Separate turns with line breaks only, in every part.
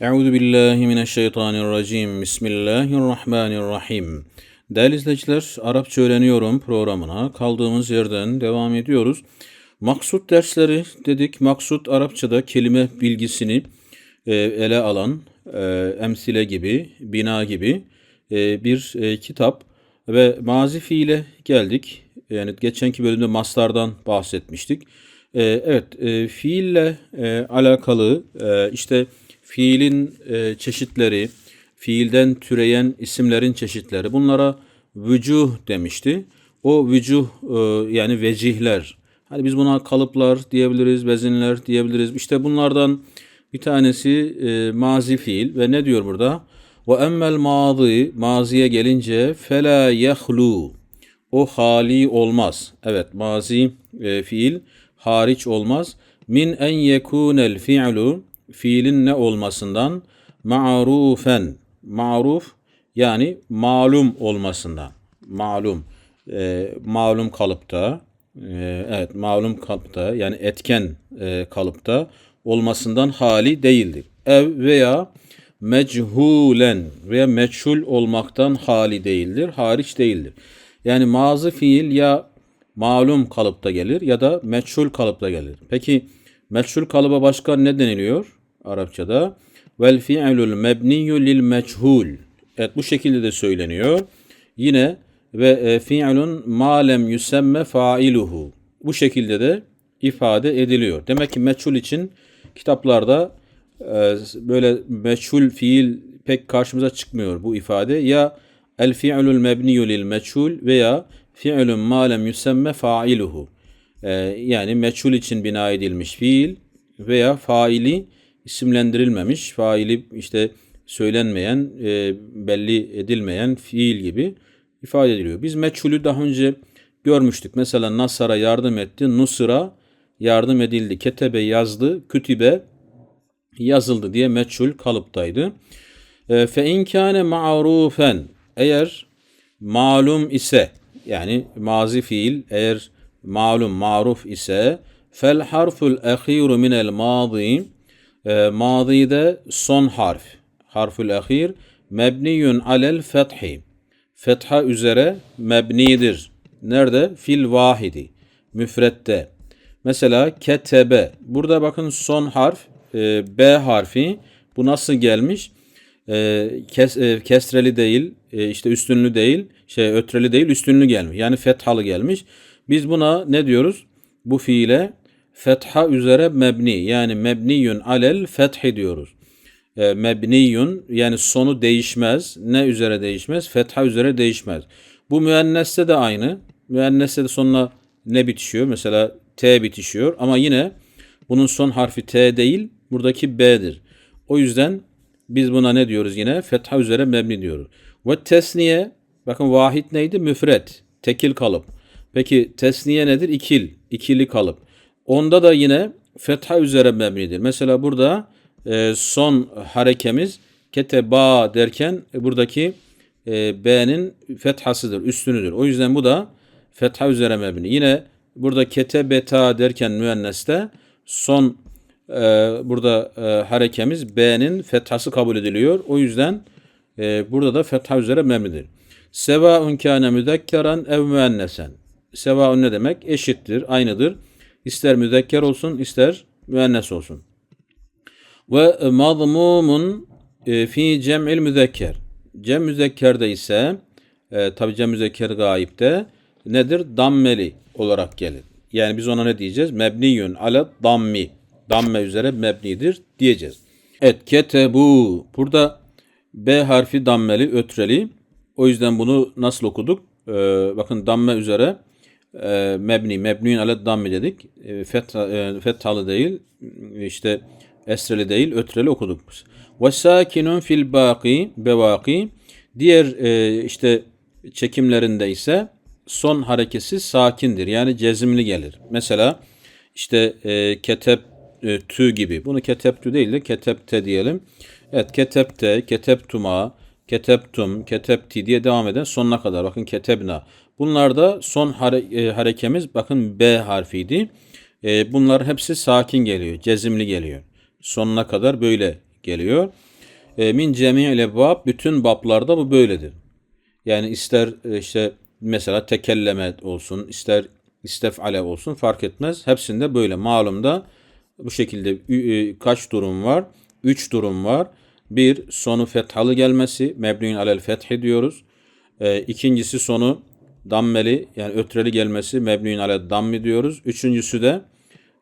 Euzu billahi mineşşeytanirracim. Bismillahirrahmanirrahim. Değerli izleyiciler, Arapça öğreniyorum programına kaldığımız yerden devam ediyoruz. Maksut dersleri dedik. Maksut Arapçada kelime bilgisini e, ele alan e, emsile gibi, bina gibi e, bir kitap ve mazi fiile geldik. Yani geçenki bölümde maslardan bahsetmiştik. Evet, fiille alakalı e, işte fiilin e, çeşitleri, fiilden türeyen isimlerin çeşitleri bunlara vücuh demişti. O vücuh e, yani vecihler. Hani biz buna kalıplar diyebiliriz, vezinler diyebiliriz. İşte bunlardan bir tanesi e, mazi fiil ve ne diyor burada? Ve emmel mazi, maziye gelince fela yahlu. O hali olmaz. Evet mazi e, fiil hariç olmaz. Min en yekunel fi'lu fiilin ne olmasından ma'rufen maruf yani malum olmasından malum e, malum kalıpta e, evet malum kalıpta yani etken e, kalıpta olmasından hali değildir. Ev veya mechulen veya meçhul olmaktan hali değildir, hariç değildir. Yani mazı fiil ya malum kalıpta gelir ya da meçhul kalıpta gelir. Peki meçhul kalıba başka ne deniliyor? Arapçada. Vel fi'lul mebniyyu lil meçhul. Evet bu şekilde de söyleniyor. Yine ve e, fi'lun ma lem yusemme failuhu. Bu şekilde de ifade ediliyor. Demek ki meçhul için kitaplarda e, böyle meçhul fiil pek karşımıza çıkmıyor bu ifade. Ya el fi'lul mebniyyu lil meçhul veya fi'lun ma lem yusemme failuhu. E, yani meçhul için bina edilmiş fiil veya faili isimlendirilmemiş, faili işte söylenmeyen, e, belli edilmeyen fiil gibi ifade ediliyor. Biz meçhulü daha önce görmüştük. Mesela Nasara yardım etti, Nusra yardım edildi, Ketebe yazdı, Kütübe yazıldı diye meçhul kalıptaydı. E, fe inkâne ma'rufen eğer malum ise yani mazi fiil eğer malum maruf ise fel harful ahiru minel madi e, son harf. Harfül ahir mebniyun alel fethi. Fetha üzere mebnidir. Nerede? Fil vahidi. Müfrette. Mesela ketebe. Burada bakın son harf e, B harfi. Bu nasıl gelmiş? E, kes, e, kesreli değil, e, işte üstünlü değil, şey ötreli değil, üstünlü gelmiş. Yani fethalı gelmiş. Biz buna ne diyoruz? Bu fiile fetha üzere mebni yani mebniyun alel fethi diyoruz. E, mebniyun yani sonu değişmez. Ne üzere değişmez? Fetha üzere değişmez. Bu müenneste de aynı. Müenneste de sonuna ne bitişiyor? Mesela T bitişiyor ama yine bunun son harfi T değil buradaki B'dir. O yüzden biz buna ne diyoruz yine? Fetha üzere mebni diyoruz. Ve tesniye bakın vahid neydi? Müfret. Tekil kalıp. Peki tesniye nedir? İkil. ikili kalıp. Onda da yine fetha üzere mebnidir. Mesela burada e, son harekemiz keteba derken buradaki e, B'nin fethasıdır, üstünüdür. O yüzden bu da fetha üzere mebni. Yine burada ketebeta derken müenneste son e, burada e, harekemiz B'nin fethası kabul ediliyor. O yüzden e, burada da fetha üzere mebnidir. Sevaun kâne müzekkeran ev müennesen. Sevaun ne demek? Eşittir, aynıdır. İster müzekker olsun, ister müennes olsun. Ve mazmumun e, fi cem'il müzekker. Cem müzekkerde ise e, tabi cem müzekker gayipte nedir? Dammeli olarak gelir. Yani biz ona ne diyeceğiz? Mebniyun ala dammi. Damme üzere mebnidir diyeceğiz. Et ketebu. Burada B harfi dammeli, ötreli. O yüzden bunu nasıl okuduk? Ee, bakın damme üzere e, mebni, mebniyun ale dammi dedik. E, fetha, e, fethalı değil, işte esreli değil, ötreli okuduk biz. Ve sakinun fil baki, bevaki. Diğer e, işte çekimlerinde ise son harekesi sakindir. Yani cezimli gelir. Mesela işte e, ketep tü gibi. Bunu keteptü değil de ketepte diyelim. Evet ketepte, keteptuma, keteptum, ketepti diye devam eden sonuna kadar. Bakın ketebna. Bunlarda son hare, e, harekemiz bakın B harfiydi. E, bunlar hepsi sakin geliyor, cezimli geliyor. Sonuna kadar böyle geliyor. E, min cemi'il ebvab bütün bablarda bu böyledir. Yani ister e, işte mesela tekelleme olsun, ister istefale olsun fark etmez. Hepsinde böyle malumda bu şekilde e, kaç durum var? Üç durum var. Bir, sonu fethalı gelmesi, mebniun alel fethi diyoruz. E, ikincisi sonu dammeli yani ötreli gelmesi, mebniun alel dammi diyoruz. Üçüncüsü de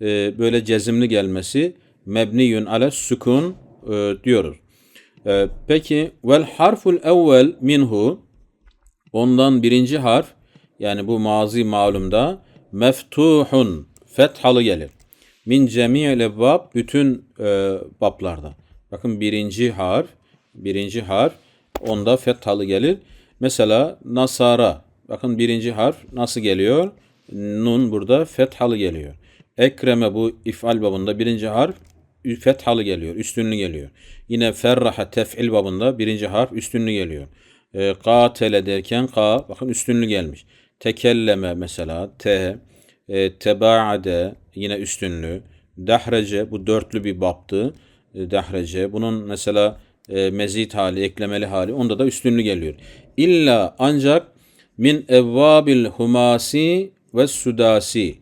e, böyle cezimli gelmesi, mebniyun alel sükun e, diyoruz. E, peki vel harful evvel minhu Ondan birinci harf yani bu mazi malumda meftuhun fethalı gelir. Min cemi'il ebbab bütün e, bablarda. Bakın birinci harf birinci harf onda fethalı gelir. Mesela nasara bakın birinci harf nasıl geliyor? Nun burada fethalı geliyor. Ekreme bu ifal babında birinci harf fethalı geliyor, üstünlü geliyor. Yine ferraha tef'il babında birinci harf üstünlü geliyor. E, katele derken ka bakın üstünlü gelmiş. Tekelleme mesela te, e, tebaade yine üstünlü. Dahrece bu dörtlü bir baptı. E, dahrece bunun mesela e, mezit hali, eklemeli hali onda da üstünlü geliyor. İlla ancak min evvabil humasi ve sudasi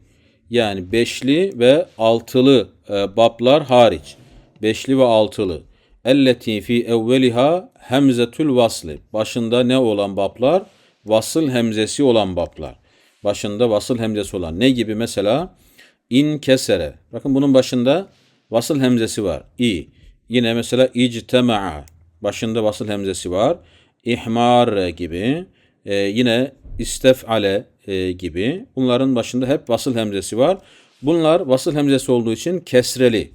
yani beşli ve altılı e, bablar hariç. Beşli ve altılı. Elleti fi evveliha hemzetül vaslı. Başında ne olan bablar? Vasıl hemzesi olan bablar. Başında vasıl hemzesi olan. Ne gibi mesela? İn kesere. Bakın bunun başında vasıl hemzesi var. İ. Yine mesela ictema'a. Başında vasıl hemzesi var. İhmar gibi. Ee, yine istefale e, gibi. Bunların başında hep vasıl hemzesi var. Bunlar vasıl hemzesi olduğu için kesreli.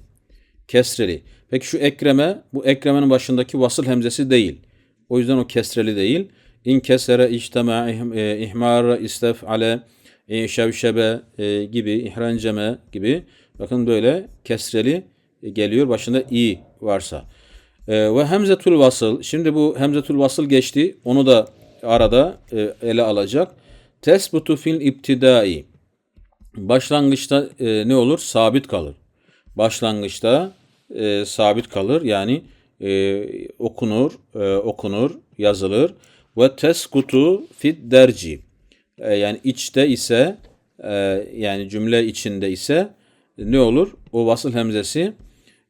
Kesreli. Peki şu ekreme, bu ekremenin başındaki vasıl hemzesi değil. O yüzden o kesreli değil. İn kesere, içtema, e, ihmar, istefale, e, şevşebe e, gibi, ihranceme gibi. Bakın böyle kesreli geliyor başında i varsa. Ve hemzetul vasıl. Şimdi bu hemzetul vasıl geçti. Onu da arada ele alacak. Tesbutu fil iptidai. Başlangıçta ne olur? Sabit kalır. Başlangıçta e, sabit kalır. Yani e, okunur, e, okunur, yazılır. Ve teskutu fit derci. E, yani içte ise e, yani cümle içinde ise ne olur? O vasıl hemzesi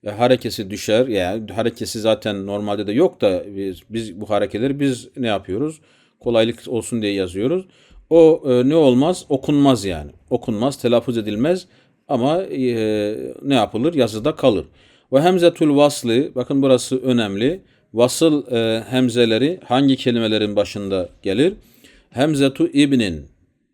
e, harekesi düşer. Yani harekesi zaten normalde de yok da biz, biz bu harekeleri biz ne yapıyoruz? Kolaylık olsun diye yazıyoruz. O e, ne olmaz? Okunmaz yani. Okunmaz, telaffuz edilmez ama e, ne yapılır? Yazıda kalır. Ve hemzetul vaslı, bakın burası önemli. Vasıl e, hemzeleri hangi kelimelerin başında gelir? Hemzetu ibnin,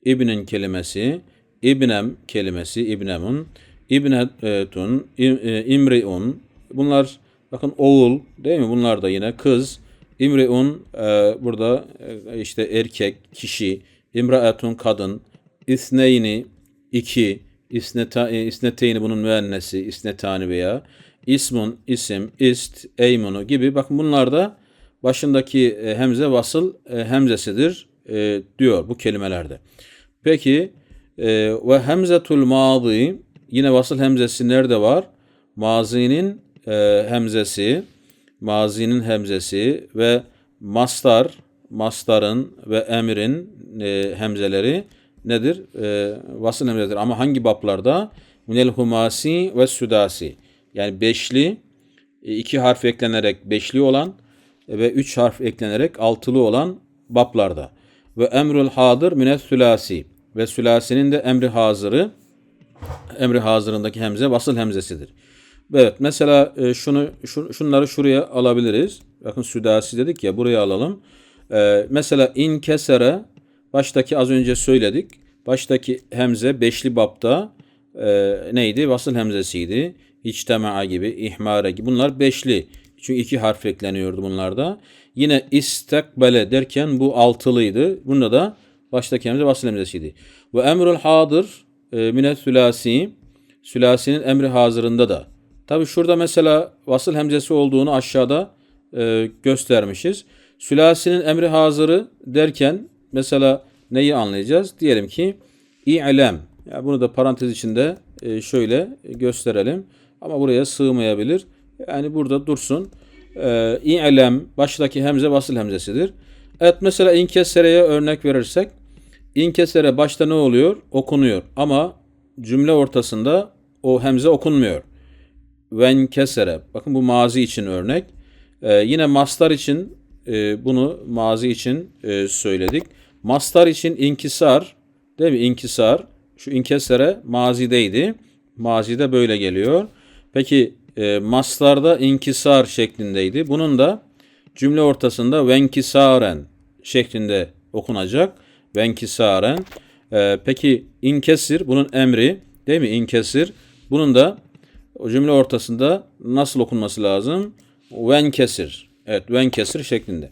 ibnin kelimesi, ibnem kelimesi, ibnemun, ibnetun, e, imriun. Bunlar bakın oğul değil mi? Bunlar da yine kız. İmriun e, burada e, işte erkek, kişi, imraetun kadın, isneyni iki, isneta, e, isneteyni bunun müennesi, isnetani veya. İsmun, isim, ist, eymunu gibi. Bakın bunlar da başındaki e, hemze vasıl e, hemzesidir e, diyor bu kelimelerde. Peki ve hemzetul madi yine vasıl hemzesi nerede var? Mazinin hemzesi, mazinin hemzesi ve mastar, mastarın ve emrin hemzeleri nedir? vasıl hemzedir. Ama hangi bablarda? Minel humasi ve sudasi. Yani beşli, e, iki harf eklenerek beşli olan ve üç harf eklenerek altılı olan bablarda. Ve emrul hadır minet sülasi. Ve sülasinin de emri hazırı, emri hazırındaki hemze vasıl hemzesidir. Evet mesela e, şunu şunları şuraya alabiliriz. Bakın südasi dedik ya buraya alalım. E, mesela in kesere baştaki az önce söyledik. Baştaki hemze beşli babda neydi? Vasıl hemzesiydi içtema'a gibi, ihmare gibi bunlar beşli. Çünkü iki harf ekleniyordu bunlarda. Yine istekbele derken bu altılıydı. Bunda da baştaki hemze vasıl hemzesiydi. Ve emrul hadır e, minet sülasi sülasinin emri hazırında da. Tabi şurada mesela vasıl hemzesi olduğunu aşağıda e, göstermişiz. Sülasinin emri hazırı derken mesela neyi anlayacağız? Diyelim ki i'lem. Yani bunu da parantez içinde e, şöyle gösterelim. Ama buraya sığmayabilir. Yani burada dursun. Ee, İ'lem baştaki hemze vasıl hemzesidir. Evet mesela inkesereye örnek verirsek inkesere başta ne oluyor? Okunuyor. Ama cümle ortasında o hemze okunmuyor. Ven kesere. Bakın bu mazi için örnek. Ee, yine mastar için e, bunu mazi için e, söyledik. Mastar için inkisar değil mi? İnkisar. Şu inkesere mazideydi. Mazide böyle geliyor. Peki e, maslarda inkisar şeklindeydi. Bunun da cümle ortasında venkisaren şeklinde okunacak. Venkisaren. E, peki inkesir bunun emri değil mi? İnkesir. Bunun da o cümle ortasında nasıl okunması lazım? Venkesir. Evet venkesir şeklinde.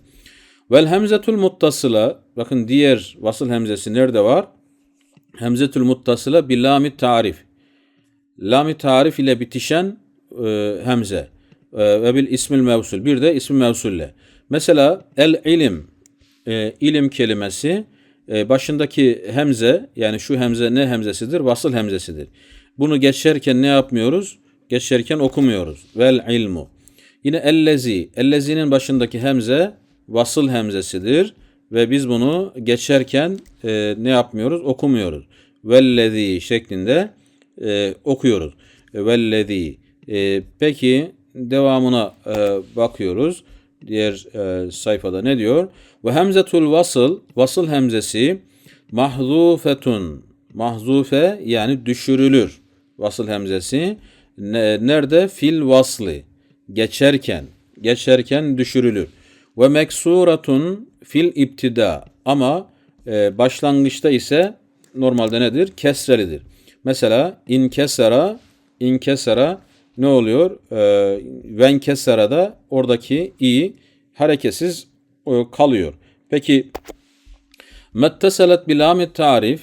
Vel hemzetul muttasıla bakın diğer vasıl hemzesi nerede var? Hemzetül muttasıla lamit tarif. Lamı tarif ile bitişen e, hemze e, ve bil ismil mevsul. Bir de ismi mevsulle. Mesela el ilim e, ilim kelimesi e, başındaki hemze yani şu hemze ne hemzesidir? Vasıl hemzesidir. Bunu geçerken ne yapmıyoruz? Geçerken okumuyoruz. Vel ilmu. Yine ellezi. Ellezinin başındaki hemze vasıl hemzesidir ve biz bunu geçerken e, ne yapmıyoruz? Okumuyoruz. Vellezi şeklinde e, okuyoruz. Vellezi. E, peki devamına e, bakıyoruz. Diğer e, sayfada ne diyor? Ve hemzetul vasıl, vasıl hemzesi mahzufetun. Mahzufe yani düşürülür. Vasıl hemzesi. Ne, nerede? Fil vasli. Geçerken. Geçerken düşürülür. Ve meksuratun fil iptida. Ama e, başlangıçta ise normalde nedir? Kesrelidir. Mesela inkesera, inkesera ne oluyor? E, venkesera da oradaki i hareketsiz e, kalıyor. Peki metteselet bi lam tarif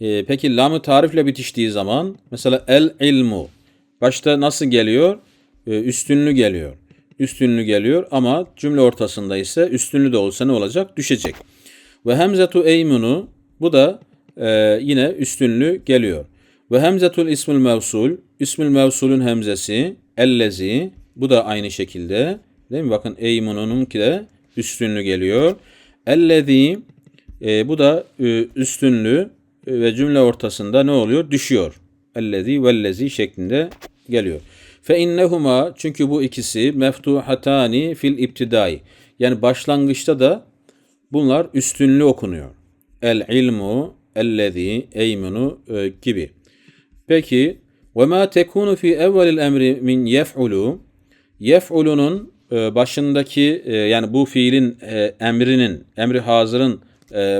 e, peki lam tarifle bitiştiği zaman mesela el ilmu başta nasıl geliyor? E, üstünlü geliyor. Üstünlü geliyor ama cümle ortasında ise üstünlü de olsa ne olacak? Düşecek. Ve hemzetu eymunu bu da e, yine üstünlü geliyor. Ve hemzetul ismül mevsul, ismül mevsulün hemzesi, ellezi, bu da aynı şekilde. Değil mi? Bakın eymunununki de üstünlü geliyor. Ellezi, e, bu da e, üstünlü e, ve cümle ortasında ne oluyor? Düşüyor. Ellezi vellezi şeklinde geliyor. Fe innehuma çünkü bu ikisi meftuhatani fil iptidai. Yani başlangıçta da bunlar üstünlü okunuyor. El ilmu, ellezi, eymunu e, gibi. Peki ve ma tekunu fi evvelil emri min yef'ulu yef'ulunun e, başındaki e, yani bu fiilin emrinin emri hazırın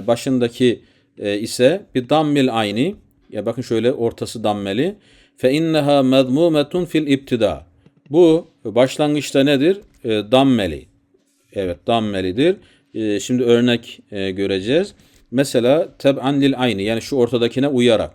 başındaki ise bir dammil ayni ya bakın şöyle ortası dammeli fe inneha medmumetun fil ibtida. Bu başlangıçta nedir? E, dammeli. Evet dammelidir. E, şimdi örnek e, göreceğiz. Mesela teb'an lil ayni yani şu ortadakine uyarak.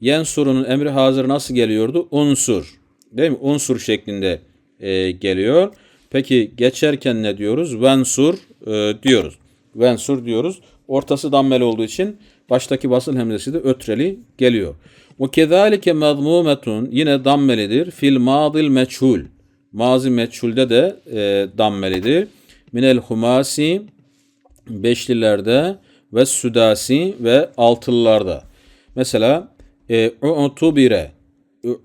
Yensur'un emri hazır nasıl geliyordu? Unsur. Değil mi? Unsur şeklinde e, geliyor. Peki geçerken ne diyoruz? Vensur e, diyoruz. Vensur diyoruz. Ortası dammeli olduğu için baştaki basıl hemzesi de ötreli geliyor. Ve kezalike mazmumetun yine dammelidir. Fil madil meçhul. Mazi meçhulde de e, dammelidir. Minel humasi beşlilerde ve südasi ve altılılarda. Mesela e, u'tubire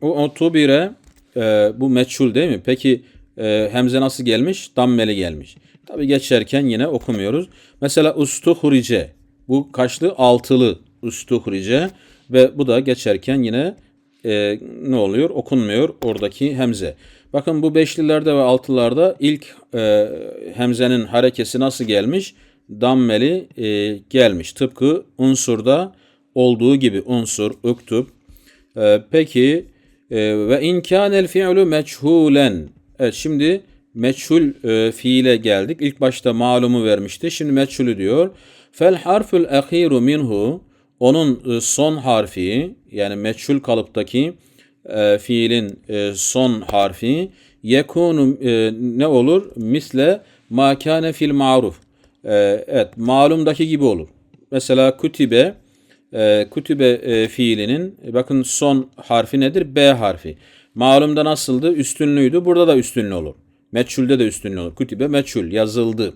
u'tubire e, bu meçhul değil mi? Peki e, hemze nasıl gelmiş? Dammeli gelmiş. Tabi geçerken yine okumuyoruz. Mesela ustuhurice bu kaçlı? Altılı ustuhurice ve bu da geçerken yine e, ne oluyor? Okunmuyor oradaki hemze. Bakın bu beşlilerde ve altılarda ilk e, hemzenin harekesi nasıl gelmiş? Dammeli e, gelmiş. Tıpkı unsurda olduğu gibi unsur, uktub. E, peki e, ve inkânel fi'lu meçhulen. Evet şimdi meçhul e, fiile geldik. İlk başta malumu vermişti. Şimdi meçhulü diyor. Fel harful ahiru minhu onun e, son harfi yani meçhul kalıptaki e, fiilin e, son harfi yekunu e, ne olur? Misle ma kâne fil ma'ruf. E, evet malumdaki gibi olur. Mesela kutibe e, kutibe e, fiilinin e, bakın son harfi nedir? B harfi. Malumda nasıldı? Üstünlüydü. Burada da üstünlü olur. Meçhulde de üstünlü olur. Kütübe meçhul yazıldı.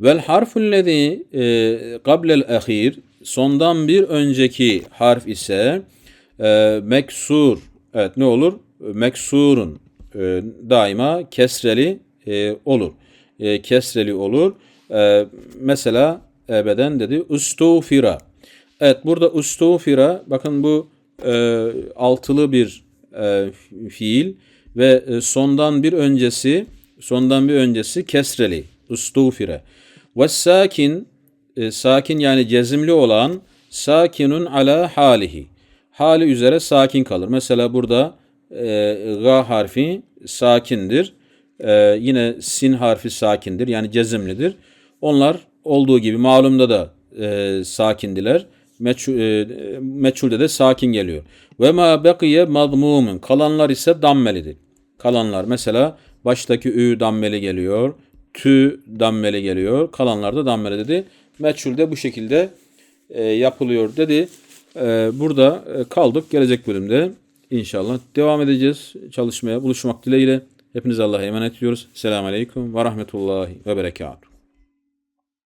Vel harfullezî e, qablel ahir sondan bir önceki harf ise e, meksur. Evet ne olur? Meksurun e, daima kesreli e, olur. E, kesreli olur. E, mesela ebeden dedi ustufira. Evet burada ustufira bakın bu e, altılı bir e, fiil ve e, sondan bir öncesi sondan bir öncesi kesreli ustufire. Ve sakin e, sakin yani cezimli olan sakinun ala halihi. Hali üzere sakin kalır. Mesela burada e, ga harfi sakindir. E, yine sin harfi sakindir yani cezimlidir. Onlar olduğu gibi malumda da e, sakindiler. Meçhul, e, meçhulde de sakin geliyor. Ve ma bekiye madmumun. Kalanlar ise dammelidir. Kalanlar mesela baştaki ü dammeli geliyor. Tü dammeli geliyor. Kalanlar da dammeli dedi. Meçhulde bu şekilde e, yapılıyor dedi. E, burada e, kaldık. Gelecek bölümde inşallah devam edeceğiz çalışmaya. Buluşmak dileğiyle. Hepinize Allah'a emanet ediyoruz. Selamun Aleyküm ve Rahmetullahi ve Berekatuhu.